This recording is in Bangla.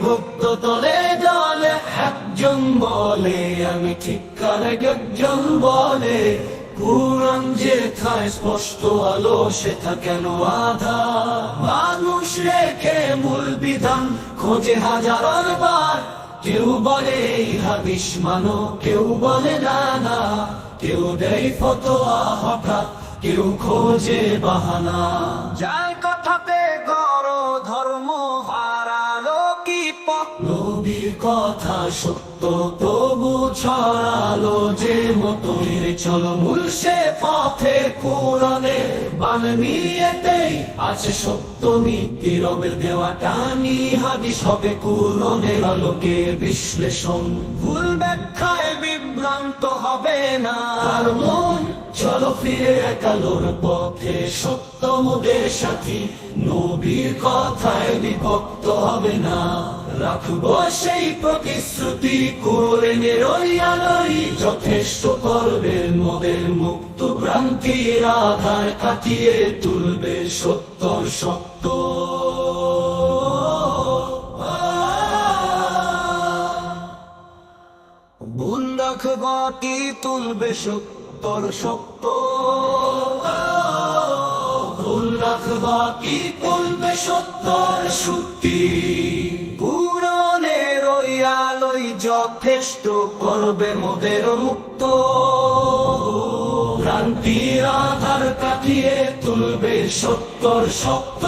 ভক্ত তলে দলে একজন বলে আমি ঠিক কারে একজন বলে পুরাণ যে থায় স্পষ্ট আলো সেটা কেন আধা মানুষ রেখে মূল বিধান, খোঁজে হাজার বার। কেউ বলে হাদিস মানো, কেউ বলে, না না। কেউ দেয় ফতোয়া হঠাৎ, কেউ খোঁজে বাহানা। যার কথাতে কথা সত্য তবু ছড়ালো যে চল পথে পুরাণে। বানমিয়েতেই আছে সত্য নীতি, রবের দেওয়া টানি হাদিস হবে কুরনের আলোকে বিশ্লেষণ। ভুল ব্যাখ্যায় বিভ্রান্ত হবে না। আর মন, চলো ফিরে একালোর পথে। সত্য মোদের সাথী, নবীর কথায় বিভক্ত হবে না। রাখব সেই প্রতিশ্রুতি, কোরআনের ওই আলোই যথেষ্ট করবে, মোদের মুক্ত ভ্রান্তির আধার কাটিয়ে তুলবে সত্যর সত্য ভুল রাখবাটি তুলবে সত্তর সত্য ভুল রাখবা কি বলবে সত্যর সত্যি যথেষ্ট করবে মোদের মুক্ত। ক্রান্তির আধার কাটিয়ে তুলবে সত্তর সত্য